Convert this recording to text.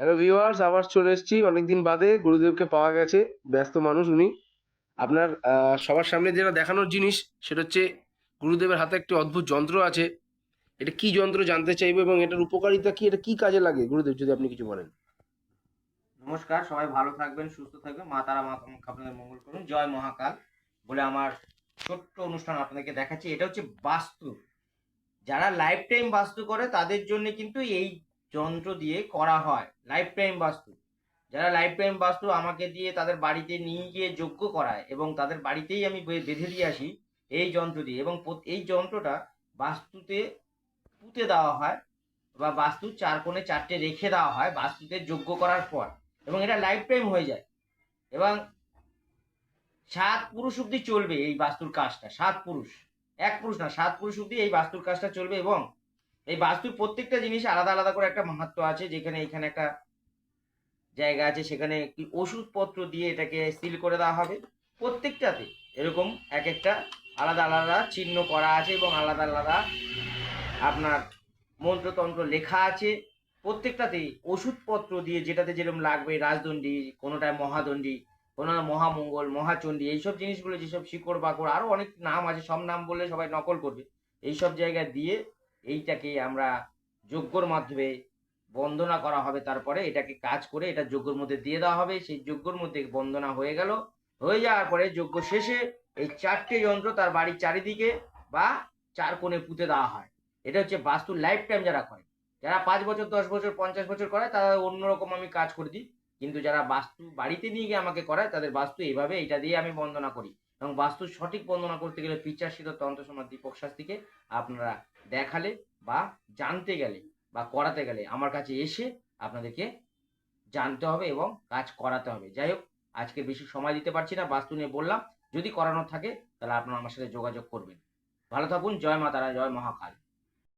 Hello viewers আবার চলে এসেছি। অনেকদিন বাদে গুরুদেবকে পাওয়া গেছে। ব্যস্ত মানুষ উনি। আপনার সবার সামনে যেটা দেখানোর জিনিস, সেটা হচ্ছে গুরুদেবের হাতে একটি অদ্ভুত যন্ত্র আছে। এটা কি যন্ত্র জানতে চাইব এবং এটার উপকারিতা কি? এটা কি কাজে লাগে? গুরুদেব, যদি আপনি কিছু বলেন। নমস্কার, সবাই ভালো থাকবেন, সুস্থ থাকবেন। মা তারা মা আপনাদের মঙ্গল করুন। জয় মহাকাল বলে আমার ছোট্ট অনুষ্ঠান আপনাদেরকে দেখাচ্ছি। এটা হচ্ছে বাস্তু। যারা লাইফ টাইম বাস্তু করে, তাদের জন্য কিন্তু এই যন্ত্র দিয়ে করা হয় লাইফ টাইম বাস্তু। যারা লাইফ টাইম বাস্তু আমাকে দিয়ে তাদের বাড়িতে নিয়ে গিয়ে যোগ্য করায় এবং তাদের বাড়িতেই আমি বেঁধে দিয়ে আসি এই যন্ত্র দিয়ে এবং এই যন্ত্রটা বাস্তুতে পুঁতে দেওয়া হয় বা বাস্তুর চার কোণে চারটে রেখে দেওয়া হয় বাস্তুতে যোগ্য করার পর এবং এটা লাইফ টাইম হয়ে যায় এবং সাত পুরুষ অব্দি চলবে এই বাস্তুর কাজটা, সাত পুরুষ। এক পুরুষ না, সাত পুরুষ অব্দি এই বাস্তুর কাজটা চলবে এবং এই বাস্তুর প্রত্যেকটা জিনিস আলাদা আলাদা করে একটা মাহাত্ম আছে, যেখানে এখানে একটা জায়গা আছে, সেখানে একটি ওষুধপত্র দিয়ে এটাকে সিল করে দেওয়া হবে। প্রত্যেকটাতে এরকম এক একটা আলাদা আলাদা চিহ্ন করা আছে এবং আলাদা আলাদা আপনার মন্ত্রতন্ত্র লেখা আছে। প্রত্যেকটাতেই ওষুধপত্র দিয়ে যেটাতে যেরকম লাগবে, রাজদণ্ডী কোনোটায় মহাদণ্ডী কোনো মহামঙ্গল, মহাচণ্ডী, এইসব জিনিসগুলো যেসব শিকড় বাকড় আরও অনেক নাম আছে, সব নাম বললে সবাই নকল করবে। এইসব জায়গা দিয়ে এইটাকে আমরা যজ্ঞর মাধ্যমে বন্দনা করা হবে। তারপরে এটাকে কাজ করে এটা যজ্ঞর মধ্যে দিয়ে দেওয়া হবে। সেই যজ্ঞর মধ্যে বন্দনা হয়ে গেল। হয়ে যাওয়ার পরে যজ্ঞ শেষে এই চারটে যন্ত্র তার বাড়ির চারিদিকে বা চার কোণে পুঁতে দেওয়া হয়। এটা হচ্ছে বাস্তু লাইফ টাইম যারা করে। যারা পাঁচ বছর, দশ বছর, পঞ্চাশ বছর করে, তারা অন্যরকম আমি কাজ করে দিই। কিন্তু যারা বাস্তু বাড়িতে নিয়ে গিয়ে আমাকে করায়, তাদের বাস্তু এইভাবে এটা দিয়ে আমি বন্দনা করি। এবং বাস্তু সঠিক বর্ণনা করতে গেলে পিচাশিত তন্ত্র সমাজ দীপক শাস্ত্রীকে আপনারা দেখালে বা জানতে গেলে বা করাতে গেলে আমার কাছে এসে আপনাদেরকে জানতে হবে এবং কাজ করাতে হবে। যাই হোক, আজকে বেশি সময় দিতে পারছি না, বাস্তু নিয়ে বললাম। যদি করানোর থাকে, তাহলে আপনারা আমার সাথে যোগাযোগ করবেন। ভালো থাকুন, জয় মাতারা জয় মহাকাল।